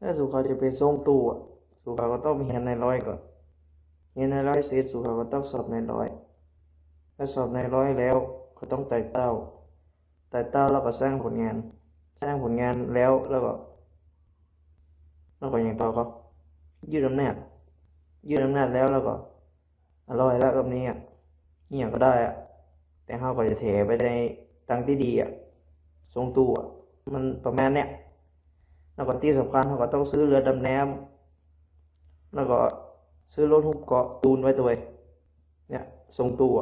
ถ้าสู่เขาจะไปส่งตู้อะสู่เขาก็ต้องเรียนในร้อยก่อนเรียนในร้อยเสร็จสู่เขาก็ต้องสอบในร้อย ถ้าสอบในร้อยแล้วก็ต้องไต่เต้าไต่เต้าแล้วก็สร้างผลงาน สร้างผลงานแล้วแล้วก็แล้วก็อย่างต่อก็ยืดอำนาจยืดอำนาจแล้วแล้วก็อร่อยแล้วกับนี้อะอหย่างก็ได้อะแต่เขาก็จะเทไปในตังที่ดีอะทรงตัวอะมันประมาณเนี้ย แล้วก็ที่สำคัญเขาก็ต้องซื้อเรือดำน้ำแล้วก็ซื้อรถหุ้มเกาะตูนไว้ตัวเนี่ยทรงตัว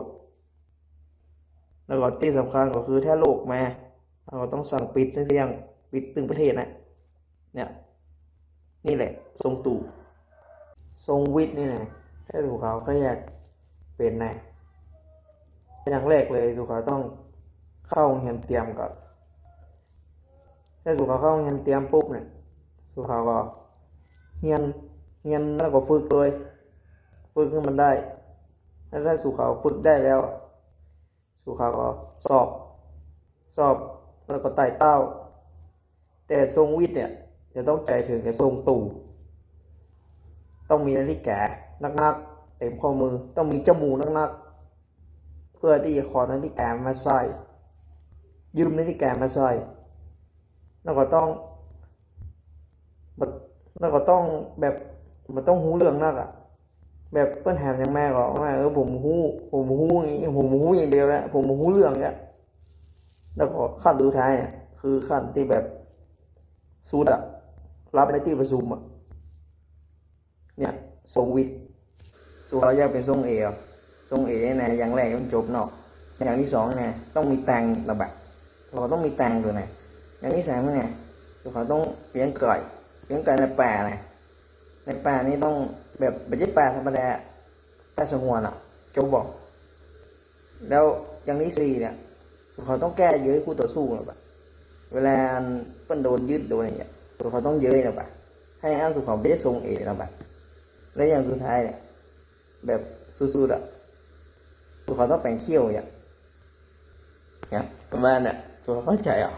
แล้วก็ที่สำคัญก็คือถ้าโลกมาเราก็ต้องสั่งปิดเสี่ยงปิดตึงประเทศนะเนี่ยนี่แหละ ทรงตู่ทรงวิทย์นี่นะถ้าสุขาก็อยากเป็นนะอย่างแรกเลยสุขาต้องเข้าโรงเรียนเตรียมก่อน ถ้าสุเขาเข้าโรงเรียนเตรียมปุ๊บเนี่ยสุเขาก็เรียนเรียนแล้วก็ฝึกเลยฝึกให้มันได้แล้วถ้าสุเขาฝึกได้แล้วสุเขาก็สอบ สอบแล้วก็ไต่เต้า แต่ทรงวิทย์เนี่ยจะต้องใจถึงกับทรงตู่ต้องมีนาฬิกานักๆเต็มข้อมือต้องมีจมูกนักๆเพื่อที่จะขอนาฬิกามาใส่ยืมนาฬิกามาใส่ แล้วก็ต้องแบบแล้วก็ต้องแบบมันต้องหูเรื่องนักอะแบบเปิ้นแหมอย่างแม่ก็ว่เออผมหูผมหูอย่างนี้ผมหูอย่างเดียวแหละผมหูเรื่องเนี้ยแล้วก็ขั้นสุดท้ายเนี่ยคือขั้นที่แบบสุดอะรับในที่ประชุมอะเนี่ยทรงวิทย์ส่วนเราอยกเป็นทรงเออทรงเอเนี่ยอย่างแรกต้องจบเนาะอย่างที่สองเนี่ยต้องมีแตงระบะเราต้องมีแตงด้วยนะ อย่างที่สามเนี่ยเขาต้องเลี้ยงไก่เลี้ยงไก่ในป่านะในป่านี่ต้องแบบไม่ใช่ป่าธรรมดาป่าสงวนอะโจบอก แล้วอย่างที่สี่เนี่ยเขาต้องแก้เย้ยคู่ต่อสู้นะปะเวลาเปิ้นโดนยึดโดนอย่างเงี้ยเขาต้องเย้ยนะปะให้อันสุเขาไม่ได้ทรงเอนะปะและอย่างสุดท้ายเนี่ยแบบสุดๆอะสุเขาต้องแปลงเขี้ยวอย่างเงี้ยประมาณเนี่ยตัวเข้าใจอะ